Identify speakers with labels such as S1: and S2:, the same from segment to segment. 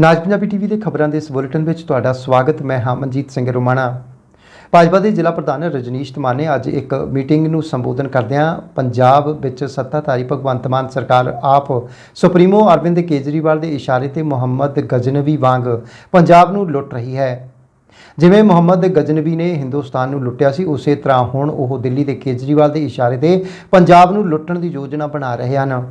S1: ਨਾਜ Punjabi TV ਦੇ ਖਬਰਾਂ ਦੇ ਇਸ ਬੁਲੇਟਿਨ ਵਿੱਚ ਤੁਹਾਡਾ ਸਵਾਗਤ, ਮੈਂ ਹਾਂ ਮਨਜੀਤ ਸਿੰਘ ਰੋਮਾਣਾ। ਭਾਜਪਾ ਦੇ ਜ਼ਿਲ੍ਹਾ ਪ੍ਰਧਾਨ ਰਜਨੀਸ਼ ਧਮਾਨ ਨੇ ਅੱਜ ਇੱਕ ਮੀਟਿੰਗ ਨੂੰ ਸੰਬੋਧਨ ਕਰਦਿਆਂ ਪੰਜਾਬ ਵਿੱਚ ਸੱਤਾਧਾਰੀ ਭਗਵੰਤ ਮਾਨ ਸਰਕਾਰ ਆਪ ਸੁਪਰੀਮੋ ਅਰਵਿੰਦ ਕੇਜਰੀਵਾਲ ਦੇ ਇਸ਼ਾਰੇ ਤੇ ਮੁਹੰਮਦ ਗਜਨਵੀ ਵਾਂਗ ਪੰਜਾਬ ਨੂੰ ਲੁੱਟ ਰਹੀ ਹੈ। ਜਿਵੇਂ ਮੁਹੰਮਦ ਗਜਨਵੀ ਨੇ ਹਿੰਦੁਸਤਾਨ ਨੂੰ ਲੁੱਟਿਆ ਸੀ, ਉਸੇ ਤਰ੍ਹਾਂ ਹੁਣ ਉਹ ਦਿੱਲੀ ਦੇ ਕੇਜਰੀਵਾਲ ਦੇ ਇਸ਼ਾਰੇ ਤੇ ਪੰਜਾਬ ਨੂੰ ਲੁੱਟਣ ਦੀ ਯੋਜਨਾ ਬਣਾ ਰਹੇ ਹਨ।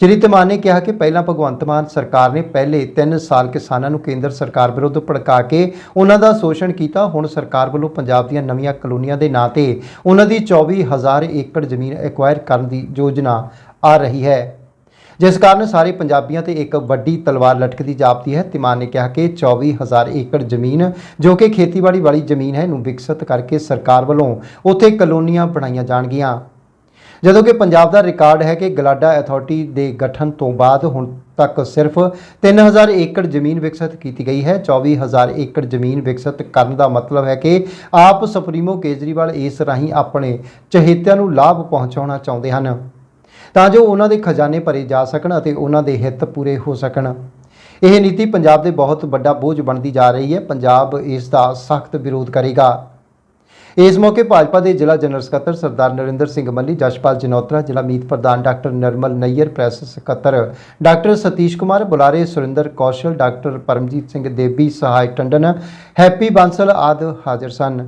S1: ਸ਼੍ਰੀ ਧਮਾਨ ਨੇ ਕਿਹਾ ਕਿ ਪਹਿਲਾਂ ਭਗਵੰਤ ਮਾਨ ਸਰਕਾਰ ਨੇ ਪਹਿਲੇ 3 ਸਾਲ ਕਿਸਾਨਾਂ ਨੂੰ ਕੇਂਦਰ ਸਰਕਾਰ ਵਿਰੁੱਧ ਭੜਕਾ ਕੇ ਉਹਨਾਂ ਦਾ ਸ਼ੋਸ਼ਣ ਕੀਤਾ। ਹੁਣ ਸਰਕਾਰ ਵੱਲੋਂ ਪੰਜਾਬ ਦੀਆਂ ਨਵੀਆਂ ਕਲੋਨੀਆਂ ਦੇ ਨਾਂ ਤੇ ਉਹਨਾਂ ਦੀ 24000 ਏਕੜ ਜ਼ਮੀਨ ਐਕਵਾਇਰ ਕਰਨ ਦੀ ਯੋਜਨਾ ਆ ਰਹੀ ਹੈ। ਜਿਸ ਕਾਰਨ ਸਾਰੇ ਪੰਜਾਬੀਆਂ ਤੇ ਇੱਕ ਵੱਡੀ ਤਲਵਾਰ ਲਟਕਦੀ ਜਾਪਦੀ ਹੈ। ਤਿਮਾਨ ਨੇ ਕਿਹਾ ਕਿ 24000 ਏਕੜ ਜ਼ਮੀਨ ਜੋ ਕਿ ਖੇਤੀਬਾੜੀ ਵਾਲੀ ਜ਼ਮੀਨ ਹੈ, ਨੂੰ ਵਿਕਸਿਤ ਕਰਕੇ ਸਰਕਾਰ ਵੱਲੋਂ ਉੱਥੇ ਕਲੋਨੀਆਂ ਬਣਾਈਆਂ ਜਾਣਗੀਆਂ। ਜਦੋਂ ਕਿ ਪੰਜਾਬ ਦਾ ਰਿਕਾਰਡ ਹੈ ਕਿ ਗਲਾਡਾ ਅਥਾਰਟੀ ਦੇ ਗਠਨ ਤੋਂ ਬਾਅਦ ਹੁਣ ਤੱਕ ਸਿਰਫ 3000 ਏਕੜ ਜ਼ਮੀਨ ਵਿਕਸਿਤ ਕੀਤੀ ਗਈ ਹੈ। 24000 ਏਕੜ ਜ਼ਮੀਨ ਵਿਕਸਿਤ ਕਰਨ ਦਾ ਮਤਲਬ ਹੈ ਕਿ ਆਪ ਸੁਪਰੀਮੋ ਕੇਜਰੀਵਾਲ ਇਸ ਰਾਹੀਂ ਆਪਣੇ ਚਹੇਤਿਆਂ ਨੂੰ ਲਾਭ ਪਹੁੰਚਾਉਣਾ ਚਾਹੁੰਦੇ ਹਨ। ਤਾਂ ਜੋ ਉਹਨਾਂ ਦੇ ਖਜ਼ਾਨੇ ਭਰੇ ਜਾ ਸਕਣ ਅਤੇ ਉਹਨਾਂ ਦੇ ਹਿੱਤ ਪੂਰੇ ਹੋ ਸਕਣ। ਇਹ ਨੀਤੀ ਪੰਜਾਬ ਦੇ ਬਹੁਤ ਵੱਡਾ ਬੋਝ ਬਣਦੀ ਜਾ ਰਹੀ ਹੈ। ਪੰਜਾਬ ਇਸ ਦਾ ਸਖਤ ਵਿਰੋਧ ਕਰੇਗਾ। ਇਸ ਮੌਕੇ ਭਾਜਪਾ ਦੇ ਜ਼ਿਲ੍ਹਾ ਜਨਰਲ ਸਕੱਤਰ ਸਰਦਾਰ ਨਰਿੰਦਰ ਸਿੰਘ ਮੱਲੀ ਜਸ਼ਪਾਲ ਜਨੋਤਰਾ, ਜ਼ਿਲ੍ਹਾ ਮੀਤ ਪ੍ਰਧਾਨ ਡਾਕਟਰ ਨਰਮਲ ਨਈਅਰ, ਪ੍ਰੈਸ ਸਕੱਤਰ ਡਾਕਟਰ ਸਤੀਸ਼ ਕੁਮਾਰ, ਬੁਲਾਰੇ ਸੁਰਿੰਦਰ ਕੌਸ਼ਲ, ਡਾਕਟਰ ਪਰਮਜੀਤ ਸਿੰਘ ਦੇਬੀ ਸਹਾਇਕ ਟੰਡਨ, ਹੈਪੀ ਬਾਂਸਲ ਆਦਿ ਹਾਜ਼ਰ ਸਨ।